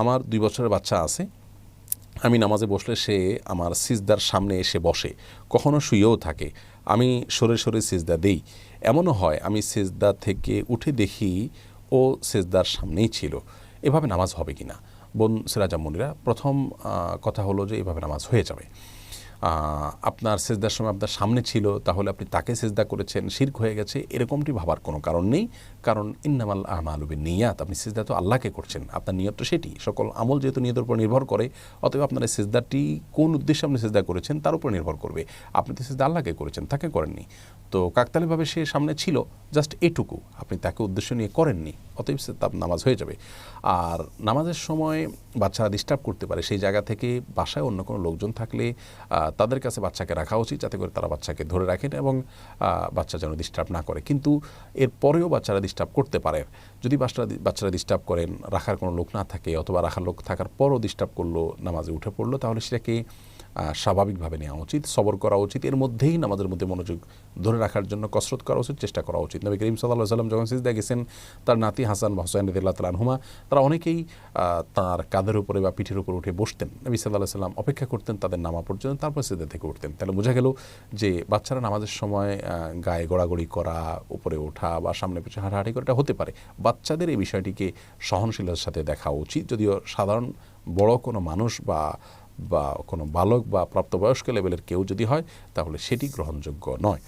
আমার দুই বছরের বাচ্চা আছে, আমি নামাজে বসলে সে আমার সিজদার সামনে এসে বসে, কখনো শুয়েও থাকে। আমি সরে সরে সিজদা দেই। এমনও হয়, আমি সিজদা থেকে উঠে দেখি ও সিজদার সামনেই ছিল। এভাবে নামাজ হবে কি না বোন সিরাজামনিরা প্রথম কথা হলো যে এভাবে নামাজ হয়ে যাবে। আপনার সেজদার সময় আপনার সামনে ছিল, তাহলে আপনি তাকে সেজদা করেছেন, শির্ক হয়ে গেছে, এরকমটি ভাবার কোনো কারণ নেই। কারণ ইন্নামাল আমালুবে নিয়াত আপনি সেজদা তো আল্লাহকে করছেন, আপনার নিয়ত তো সেটি। সকল আমল যেহেতু নিয়তের উপর নির্ভর করে, অতএব আপনার এই সেজদাটি কোন উদ্দেশ্যে আপনি সেজদা করেছেন তার উপর নির্ভর করবে। আপনি তো সেজদা আল্লাহকে করেছেন, তাকে করেননি। তো কাকতালিভাবে সে সামনে ছিল, জাস্ট এটুকু, আপনি তাকে উদ্দেশ্য নিয়ে করেননি। অতএব তার নামাজ হয়ে যাবে। আর নামাজের সময় বাচ্চারা ডিস্টার্ব করতে পারে, সেই জায়গা থেকে বাসায় অন্য কোনো লোকজন থাকলে তাদের কাছে বাচ্চাকে রাখা উচিত যাতে করে তারা বাচ্চাকে ধরে রাখেন এবং বাচ্চা যেন ডিস্টার্ব না করে। কিন্তু এর পরেও বাচ্চারা ডিস্টার্ব করতে পারে। যদি বাচ্চারা বাচ্চারা ডিস্টার্ব করেন, রাখার কোনো লোক না থাকে অথবা রাখার লোক থাকার পরও ডিস্টার্ব করল, নামাজে উঠে পড়ল, তাহলে সেটাকে স্বাভাবিকভাবে নেওয়া উচিত, সবর করা উচিত, এর মধ্যেই নামাজের মধ্যে মনোযোগ ধরে রাখার জন্য কসরত করা উচিত, চেষ্টা করা উচিত। নবী করিম সাল্লাহ সাল্লাম যখন সিজদা গেছেন, তার নাতি হাসান বা রদিল্লাহ তালানহুমা তারা অনেকেই তার কাঁধের উপরে বা পিঠের উপরে উঠে বসতেন। নবী সাল্লাহ সাল্লাম অপেক্ষা করতেন তাদের নামা পর্যন্ত, তারপর সিজদা থেকে উঠতেন। তাহলে বোঝা গেল যে বাচ্চারা নামাজের সময় গায়ে গড়াগড়ি করা, উপরে ওঠা বা সামনে পিছনে হাঁটাহাঁটি করা এটা হতে পারে। বাচ্চাদের এই বিষয়টিকে সহনশীলতার সাথে দেখা উচিত। যদিও সাধারণ বড় কোনো মানুষ বা বা কোনো বালক বা প্রাপ্তবয়স্ক লেভেলের কেউ যদি হয় তাহলে সেটি গ্রহণযোগ্য নয়।